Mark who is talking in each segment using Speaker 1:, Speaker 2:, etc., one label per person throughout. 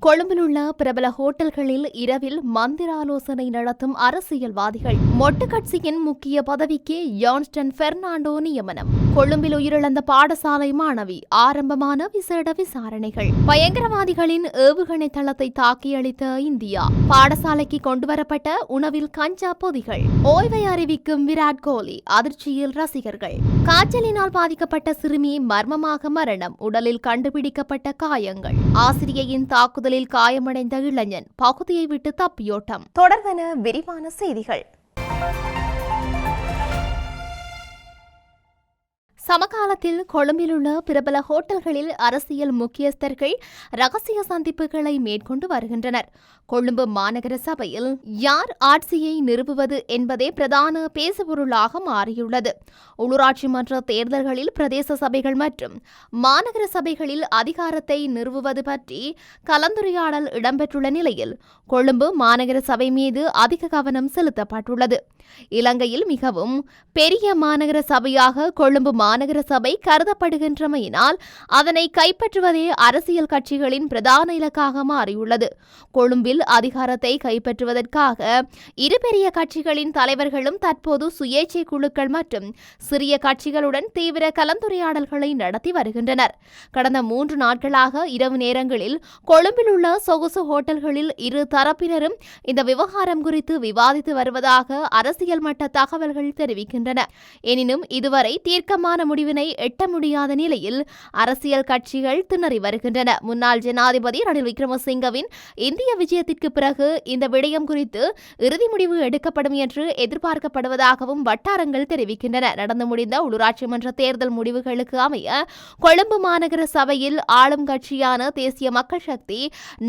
Speaker 1: கொழும்பில் உள்ள பிரபல ஹோட்டல்களில் இரவில் மந்திர ஆலோசனை நடத்தும் அரசியல்வாதிகள். மொட்டு கட்சியின் முக்கிய பதவிக்கு யான்ஸ்டன் பெர்னாண்டோ நியமனம். கொழும்பில் உயிரிழந்த பாடசாலை மாணவி ஆரம்பமான விசேட விசாரணைகள். பயங்கரவாதிகளின் ஏவுகணை தளத்தை தாக்கியளித்த இந்தியா. பாடசாலைக்கு கொண்டுவரப்பட்ட உணவில் கஞ்சா பொதிகள். ஓய்வை அறிவிக்கும் விராட் கோலி அதிர்ச்சியில் ரசிகர்கள். காய்ச்சலினால் பாதிக்கப்பட்ட சிறுமி மர்மமாக மரணம் உடலில் கண்டுபிடிக்கப்பட்ட காயங்கள். ஆசிரியையின் தாக்குதல் தாக்குதலில் காயமடைந்த இளைஞன் பகுதியை விட்டு தப்பியோட்டம். தொடர்வன விரிவான செய்திகள். சமகாலத்தில் கொழும்பில் உள்ள பிரபல ஹோட்டல்களில் அரசியல் முக்கியஸ்தர்கள் ரகசிய சந்திப்புகளை மேற்கொண்டு வருகின்றனர். கொழும்பு மாநகர சபையில் யார் ஆட்சியை நிறுவுவது என்பதே பிரதான பேசுபொருளாக மாறியுள்ளது. உள்ளூராட்சி மன்ற தேர்தல்களில் பிரதேச சபைகள் மற்றும் மாநகர சபைகளில் அதிகாரத்தை நிறுவுவது பற்றி கலந்துரையாடல் இடம்பெற்றுள்ள நிலையில் கொழும்பு மாநகர சபை மீது அதிக கவனம் செலுத்தப்பட்டுள்ளது. இலங்கையில் மிகவும் பெரிய மாநகர சபையாக கொழும்பு மாநகர மாநகர சபை கருதப்படுகின்றமையினால் அதனை கைப்பற்றுவதே அரசியல் கட்சிகளின் பிரதான இலக்காக மாறியுள்ளது. கொழும்பில் அதிகாரத்தை கைப்பற்றுவதற்காக இரு பெரிய கட்சிகளின் தலைவர்களும் தற்போது சுயேட்சை குழுக்கள் மற்றும் சிறிய கட்சிகளுடன் தீவிர கலந்துரையாடல்களை நடத்தி வருகின்றனர். கடந்த மூன்று நாட்களாக இரவு நேரங்களில் கொழும்பில் உள்ள சொகுசு ஹோட்டல்களில் இரு தரப்பினரும் இந்த விவகாரம் குறித்து விவாதித்து வருவதாக அரசியல் மட்ட தகவல்கள் தெரிவிக்கின்றன. எனினும் இதுவரை தீர்க்கமான முடிவினை எட்ட முடியாத நிலையில் அரசியல் கட்சிகள் திணறி வருகின்றன. முன்னாள் ஜனாதிபதி ரணில் விக்ரமசிங்கவின் இந்திய விஜயத்திற்கு பிறகு இந்த விடயம் குறித்து இறுதி முடிவு எடுக்கப்படும் என்று எதிர்பார்க்கப்படுவதாகவும் வட்டாரங்கள் தெரிவிக்கின்றன. நடந்து முடிந்த உள்ளூராட்சி மன்ற தேர்தல் முடிவுகளுக்கு அமைய கொழும்பு மாநகர சபையில் ஆளும் கட்சியான தேசிய மக்கள் சக்தி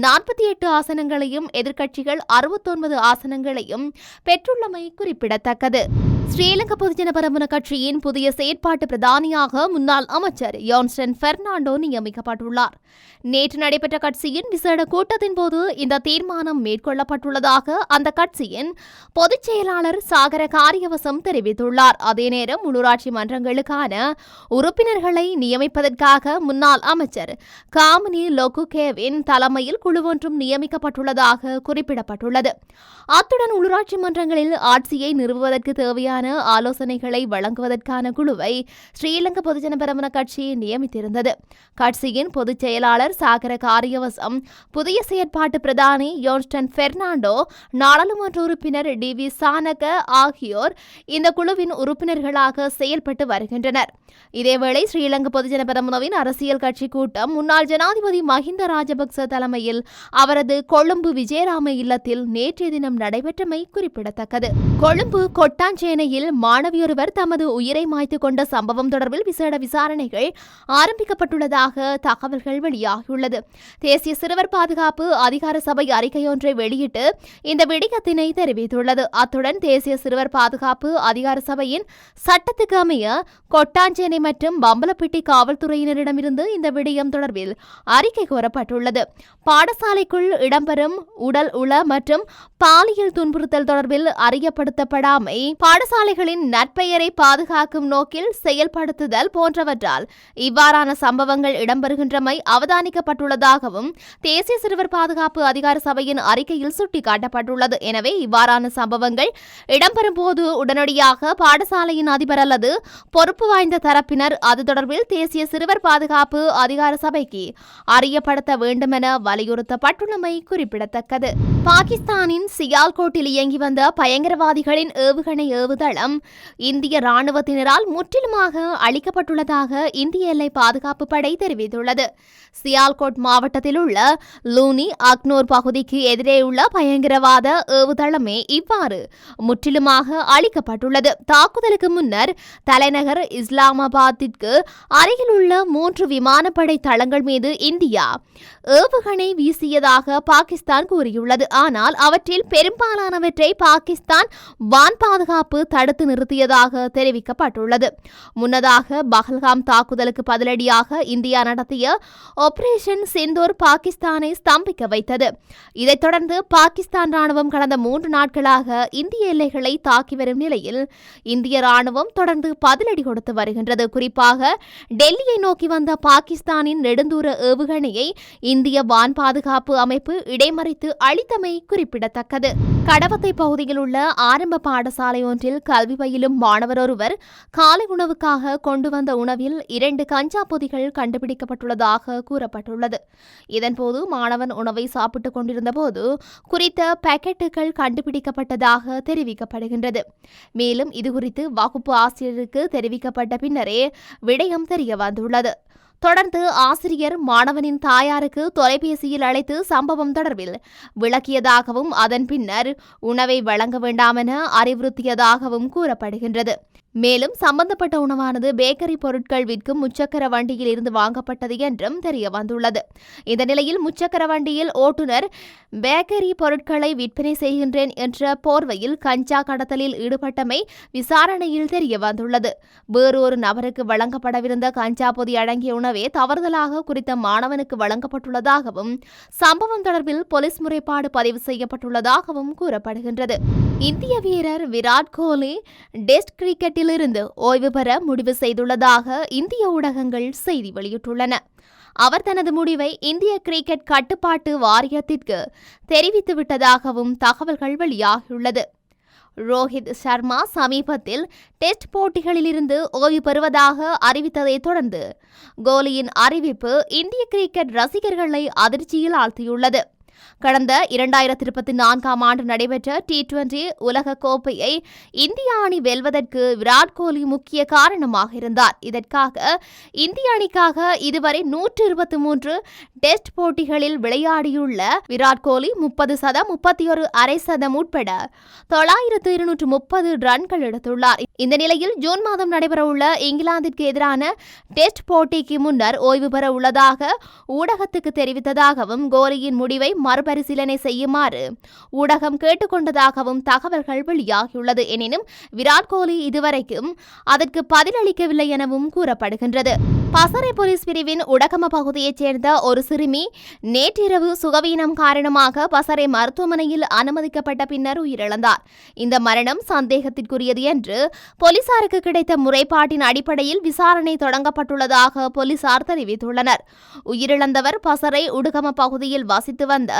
Speaker 1: நாற்பத்தி எட்டு ஆசனங்களையும் எதிர்க்கட்சிகள் அறுபத்தொன்பது ஆசனங்களையும் பெற்றுள்ளமை குறிப்பிடத்தக்கது. ஸ்ரீலங்கா பொதுஜன பரமன கட்சியின் புதிய செயற்பாட்டு பிரதானியாக முன்னாள் அமைச்சர் யோன்ஸ்டன் பெர்னாண்டோ நியமிக்கப்பட்டுள்ளார். நேற்று நடைபெற்ற கட்சியின் விசேட கூட்டத்தின் போது இந்த தீர்மானம் மேற்கொள்ளப்பட்டுள்ளதாக அந்த கட்சியின் பொதுச் செயலாளர் சாகர காரியவசம் தெரிவித்துள்ளார். அதே நேரம் உள்ளூராட்சி மன்றங்களுக்கான உறுப்பினர்களை நியமிப்பதற்காக முன்னாள் அமைச்சர் காமினி லொகுகேவின் தலைமையில் குழு ஒன்றும் நியமிக்கப்பட்டுள்ளதாக குறிப்பிடப்பட்டுள்ளது. அத்துடன் உள்ளூராட்சி மன்றங்களில் ஆட்சியை நிறுவுவதற்கு தேவையான ஆலோசனைகளை வழங்குவதற்கான குழுவை ஸ்ரீலங்கா பொதுஜன பெரமுன கட்சி நியமித்திருந்தது. கட்சியின் பொதுச் செயலாளர் சாகர காரியவசம் புதிய செயற்பாட்டு பிரதானி யோன்ஸ்டன் பெர்னாண்டோ நாடாளுமன்ற உறுப்பினர் டி வி சானக ஆகியோர் இந்த குழுவின் உறுப்பினர்களாக செயல்பட்டு வருகின்றனர். இதேவேளை ஸ்ரீலங்கா பொதுஜன பெரமுனவின் அரசியல் கட்சி கூட்டம் முன்னாள் ஜனாதிபதி மஹிந்த ராஜபக்ச தலைமையில் அவரது கொழும்பு விஜயராம இல்லத்தில் நேற்றைய தினம் நடைபெற்றமை குறிப்பிடத்தக்கது. கொழும்பு கொட்டாஞ்சேனை சென்னையில் மாணவியொருவர் தமது உயிரை மாய்த்து கொண்ட சம்பவம் தொடர்பில் விசேட விசாரணைகள் ஆரம்பிக்கப்பட்டுள்ளதாக தகவல்கள் வெளியாகியுள்ளது. தேசிய சிறுவர் பாதுகாப்பு அதிகார சபை அறிக்கையொன்றை வெளியிட்டு இந்த விடயத்தினை தெரிவித்துள்ளது. அத்துடன் தேசிய சிறுவர் பாதுகாப்பு அதிகார சபையின் சட்டத்துக்கு அமைய கொட்டாஞ்சேனை மற்றும் பம்பலப்பிட்டி காவல்துறையினரிடமிருந்து இந்த விடயம் தொடர்பில் அறிக்கை கோரப்பட்டுள்ளது. பாடசாலைக்குள் இடம்பெறும் உடல் உள மற்றும் பாலியல் துன்புறுத்தல் தொடர்பில் அறியப்படுத்தப்படாமை பாடசாலை பாடசாலைகளின் நற்பெயரை பாதுகாக்கும் நோக்கில் செயல்படுத்துதல் போன்றவற்றால் இவ்வாறான சம்பவங்கள் இடம்பெறுகின்றமை அவதானிக்கப்பட்டுள்ளதாகவும் தேசிய சிறுவர் பாதுகாப்பு அதிகார சபையின் அறிக்கையில் சுட்டிக்காட்டப்பட்டுள்ளது. எனவே இவ்வாறான சம்பவங்கள் இடம்பெறும்போது உடனடியாக பாடசாலையின் அதிபர் அல்லது பொறுப்பு வாய்ந்த தரப்பினர் அது தொடர்பில் தேசிய சிறுவர் பாதுகாப்பு அதிகார சபைக்கு அறியப்படுத்த வேண்டுமென வலியுறுத்தப்பட்டுள்ளமை குறிப்பிடத்தக்கது. பாகிஸ்தானின் சியால்கோட்டில் இயங்கி வந்த பயங்கரவாதிகளின் ஏவுகணை ஏவுதளம் இந்திய ராணுவத்தினரால் முற்றிலுமாக அளிக்கப்பட்டுள்ளதாக இந்திய எல்லை பாதுகாப்பு படை தெரிவித்துள்ளது. சியால்கோட் மாவட்டத்தில் உள்ள லூனி அக்னோர் பகுதிக்கு எதிரே உள்ள பயங்கரவாத ஏவுதளமே இவ்வாறு முற்றிலுமாக அளிக்கப்பட்டுள்ளது தாக்குதலுக்கு முன்னர் தலைநகர் இஸ்லாமாபாத்திற்கு அருகில் உள்ள மூன்று விமானப்படை தளங்கள் மீது இந்தியா ஏவுகணை வீசியதாக பாகிஸ்தான் கூறியுள்ளது. ஆனால் அவற்றில் பெரும்பாலானவற்றை பாகிஸ்தான் வான் பாதுகாப்பு தடுத்து நிறுத்தியதாக தெரிவிக்கப்பட்டுள்ளது. முன்னதாக பஹல்காம் தாக்குதலுக்கு பதிலடியாக இந்தியா நடத்திய ஆபரேஷன் சிந்தூர் பாகிஸ்தானை ஸ்தம்பிக்க வைத்தது. இதைத் தொடர்ந்து பாகிஸ்தான் ராணுவம் கடந்த மூன்று நாட்களாக இந்திய எல்லைகளை தாக்கி வரும் நிலையில் இந்திய ராணுவம் தொடர்ந்து பதிலடி கொடுத்து வருகின்றது. குறிப்பாக டெல்லியை நோக்கி வந்த பாகிஸ்தானின் நெடுந்தூர ஏவுகணையை இந்திய வான் பாதுகாப்பு அமைப்பு இடைமறித்து அளித்தமை குறிப்பிடத்தக்கது. கடவத்தை பகுதியில் உள்ள ஆரம்ப பாடசாலை ஒன்றில் கல்வி பயிலும் மாணவர் ஒருவர் காலை உணவுக்காக கொண்டு வந்த உணவில் இரண்டு கஞ்சா பொதிகள் கண்டுபிடிக்கப்பட்டுள்ளதாக கூறப்பட்டுள்ளது. இதன்போது மாணவன் உணவை சாப்பிட்டுக் கொண்டிருந்தபோது குறித்த பாக்கெட்டுகள் கண்டுபிடிக்கப்பட்டதாக தெரிவிக்கப்படுகின்றது. மேலும் இதுகுறித்து வகுப்பு ஆசிரியருக்கு தெரிவிக்கப்பட்ட பின்னரே விடயம் தெரிய வந்துள்ளது. தொடர்ந்து ஆசிரியர் மாணவனின் தாயாருக்கு தொலைபேசியில் அழைத்து சம்பவம் தொடர்பில் விளக்கியதாகவும் அதன் பின்னர் உணவை வழங்க வேண்டாமென அறிவுறுத்தியதாகவும் கூறப்படுகின்றது. மேலும் சம்பந்தப்பட்ட உணவானது பேக்கரி பொருட்கள் விற்கும் முச்சக்கர வண்டியில் இருந்து வாங்கப்பட்டது என்றும் தெரிய வந்துள்ளது இந்த நிலையில் முச்சக்கர வண்டியில் ஓட்டுநர் பேக்கரி பொருட்களை விற்பனை செய்கின்றேன் என்ற போர்வையில் கஞ்சா கடத்தலில் ஈடுபட்டமை விசாரணையில் தெரிய வந்துள்ளது வேறொரு நபருக்கு வழங்கப்படவிருந்த கஞ்சா பொதி அடங்கிய உணவே தவறுதலாக குறித்த மாணவனுக்கு வழங்கப்பட்டுள்ளதாகவும் சம்பவம் தொடர்பில் போலீஸ் முறைப்பாடு பதிவு செய்யப்பட்டுள்ளதாகவும் கூறப்படுகின்றது. இந்திய வீரர் விராட் கோலி டெஸ்ட் கிரிக்கெட்டில் இருந்து ஓய்வு பெற முடிவு செய்துள்ளதாக இந்திய ஊடகங்கள் செய்தி வெளியிட்டுள்ளன. அவர் தனது முடிவை இந்திய கிரிக்கெட் கட்டுப்பாட்டு வாரியத்திற்கு தெரிவித்துவிட்டதாகவும் தகவல்கள் வெளியாகியுள்ளது. ரோஹித் சர்மா சமீபத்தில் டெஸ்ட் போட்டிகளிலிருந்து ஓய்வு பெறுவதாக அறிவித்ததைத் தொடர்ந்து கோலியின் அறிவிப்பு இந்திய கிரிக்கெட் ரசிகர்களை அதிர்ச்சியில் ஆழ்த்தியுள்ளது. கடந்த இரண்டாயிரத்தி இருபத்தி நான்காம் ஆண்டு நடைபெற்ற டி டுவெண்டி உலக கோப்பையை இந்திய அணி வெல்வதற்கு விராட் கோலி முக்கிய காரணமாக இருந்தார். இதற்காக இந்திய அணிக்காக இதுவரை நூற்று இருபத்தி மூன்று டெஸ்ட் போட்டிகளில் விளையாடியுள்ள விராட் கோலி முப்பது சதம் முப்பத்தி ஒரு அரை சதம் உட்பட தொள்ளாயிரத்து இருநூற்று முப்பது ரன்கள் எடுத்துள்ளார். இந்த நிலையில் ஜூன் மாதம் நடைபெறவுள்ள இங்கிலாந்திற்கு எதிரான டெஸ்ட் போட்டிக்கு முன்னர் ஓய்வு பெற உள்ளதாக ஊடகத்துக்கு தெரிவித்ததாகவும் கோலியின் முடிவை மறுபரிசீலனை செய்யுமாறு ஊடகம் கேட்டுக்கொண்டதாகவும் தகவல்கள் வெளியாகியுள்ளது. எனினும் விராட் கோலி இதுவரைக்கும் அதற்கு பதிலளிக்கவில்லை எனவும் கூறப்படுகின்றது. பசறை போலீஸ் பிரிவின் உடகம பகுதியைச் சேர்ந்த ஒரு சிறுமி நேற்றிரவு சுகவீனம் காரணமாக பசறை மருத்துவமனையில் அனுமதிக்கப்பட்ட பின்னர் உயிரிழந்தார். இந்த மரணம் சந்தேகத்திற்குரியது என்று போலீசாருக்கு கிடைத்த முறைப்பாட்டின் அடிப்படையில் விசாரணை தொடங்கப்பட்டுள்ளதாக போலீசார் தெரிவித்துள்ளனர். உயிரிழந்தவர் பசறை உடுகம பகுதியில் வசித்து வந்த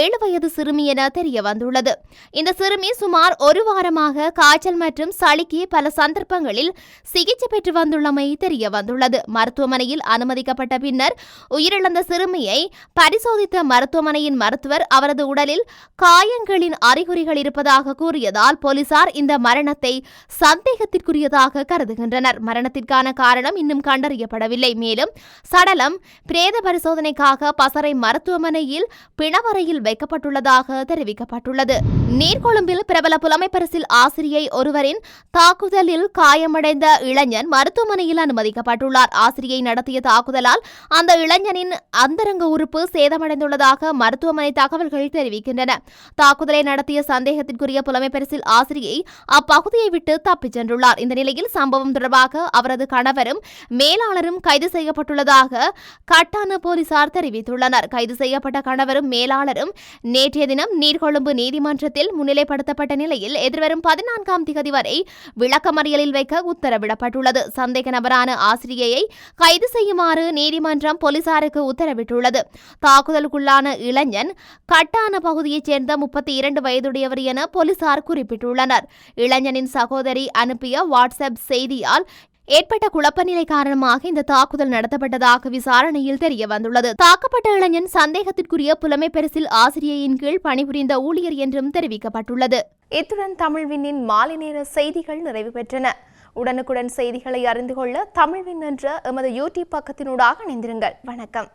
Speaker 1: ஏழு வயது சிறுமி என தெரிய வந்துள்ளது. இந்த சிறுமி சுமார் ஒரு வாரமாக காய்ச்சல் மற்றும் சளிக்கு பல சந்தர்ப்பங்களில் சிகிச்சை பெற்று வந்துள்ளமை தெரிய வந்துள்ளது. மருத்துவமனையில் அனுமதிக்கப்பட்ட பின்னர் உயிரிழந்த சிறுமியை பரிசோதித்த மருத்துவமனையின் மருத்துவர் அவரது உடலில் காயங்களின் அறிகுறிகள் இருப்பதாக கூறியதால் போலீசார் இந்த மரணத்தை சந்தேகத்திற்குரியதாக கருதுகின்றனர். மரணத்திற்கான காரணம் இன்னும் கண்டறியப்படவில்லை. மேலும் சடலம் பிரேத பரிசோதனைக்காக பசறை மருத்துவமனையில் பிணவரையில் வைக்கப்பட்டுள்ளதாக தெரிவிக்கப்பட்டுள்ளது. நீர்கொழும்பில் பிரபல புலமைப்பரசில் ஆசிரியை ஒருவரின் தாக்குதலில் காயமடைந்த இளைஞன் மருத்துவமனையில் அனுமதிக்கப்பட்டுள்ளார். ஆசிரியை நடத்திய தாக்குதலால் அந்த இளைஞனின் அந்தரங்க உறுப்பு சேதமடைந்துள்ளதாக மருத்துவமனை தகவல்கள் தெரிவிக்கின்றன. தாக்குதலை நடத்திய சந்தேகத்திற்குரிய புலமைப்பரிசில் ஆசிரியை அப்பகுதியை விட்டு தப்பிச் சென்றுள்ளார். இந்த நிலையில் சம்பவம் தொடர்பாக அவரது கணவரும் மேலாளரும் கைது செய்யப்பட்டுள்ளதாக கட்டான போலீசார் தெரிவித்துள்ளனர். கைது செய்யப்பட்ட கணவரும் மேலாளரும் நேற்றைய தினம் நீர்கொழும்பு நீதிமன்றத்தில் முன்னிலைப்படுத்தப்பட்ட நிலையில் எதிர்வரும் பதினான்காம் திகதி வரை விளக்கமறியலில் வைக்க உத்தரவிடப்பட்டுள்ளது. சந்தேக நபரான ஆசிரியையை கைது செய்யுமாறு நீதிமன்றம் போலீசாருக்கு உத்தரவிட்டுள்ளது. தாக்குதலுக்குள்ளான இளைஞன் கட்டான பகுதியைச் சேர்ந்த முப்பத்தி இரண்டு வயதுடையவர் என போலீசார் குறிப்பிட்டுள்ளனர். இளைஞனின் சகோதரி அனுப்பிய வாட்ஸ்அப் செய்தியால் ஏற்பட்ட குழப்பநிலை காரணமாக இந்த தாக்குதல் நடத்தப்பட்டதாக விசாரணையில் தெரிய வந்துள்ளது தாக்கப்பட்ட இளைஞன் சந்தேகத்திற்குரிய புலமை பரிசில் ஆசிரியையின் கீழ் பணிபுரிந்த ஊழியர் என்றும் தெரிவிக்கப்பட்டுள்ளது. இத்துடன் தமிழ்வினின் மாலை நேர செய்திகள் நிறைவு பெற்றன. உடனுக்குடன் செய்திகளை அறிந்து கொள்ள தமிழ்வின் என்ற எமது யூடியூப் பக்கத்தினூடாக இணைந்திருங்கள். வணக்கம்.